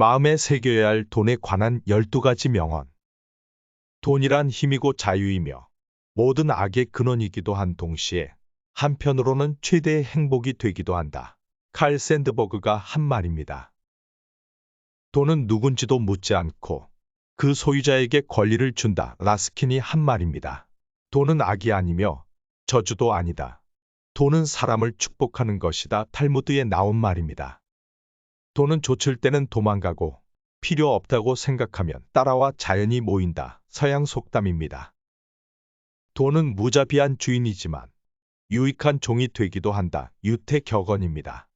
마음에 새겨야 할 돈에 관한 12가지 명언. 돈이란 힘이고 자유이며 모든 악의 근원이기도 한 동시에 한편으로는 최대의 행복이 되기도 한다. 칼 샌드버그가 한 말입니다. 돈은 누군지도 묻지 않고 그 소유자에게 권리를 준다. 라스킨이 한 말입니다. 돈은 악이 아니며 저주도 아니다. 돈은 사람을 축복하는 것이다. 탈무드에 나온 말입니다. 돈은 좇을 때는 도망가고 필요 없다고 생각하면 따라와 자연이 모인다. 서양 속담입니다. 돈은 무자비한 주인이지만 유익한 종이 되기도 한다. 유태격언입니다.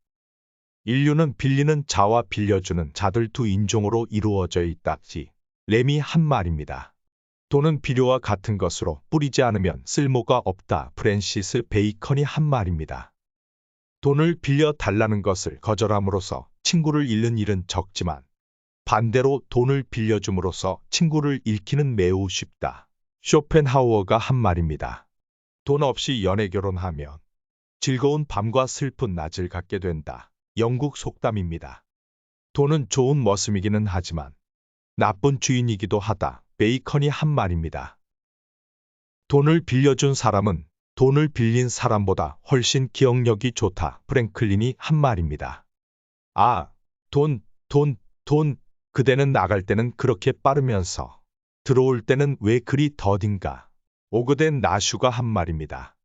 인류는 빌리는 자와 빌려주는 자들 두 인종으로 이루어져 있다지. 렘이 한 말입니다. 돈은 비료와 같은 것으로 뿌리지 않으면 쓸모가 없다. 프랜시스 베이컨이 한 말입니다. 돈을 빌려 달라는 것을 거절함으로써 친구를 잃는 일은 적지만 반대로 돈을 빌려줌으로써 친구를 잃기는 매우 쉽다. 쇼펜하우어가 한 말입니다. 돈 없이 연애 결혼하면 즐거운 밤과 슬픈 낮을 갖게 된다. 영국 속담입니다. 돈은 좋은 머슴이기는 하지만 나쁜 주인이기도 하다. 베이컨이 한 말입니다. 돈을 빌려준 사람은 돈을 빌린 사람보다 훨씬 기억력이 좋다. 프랭클린이 한 말입니다. 아, 돈, 돈, 돈, 그대는 나갈 때는 그렇게 빠르면서 들어올 때는 왜 그리 더딘가. 오그덴 나슈가 한 말입니다.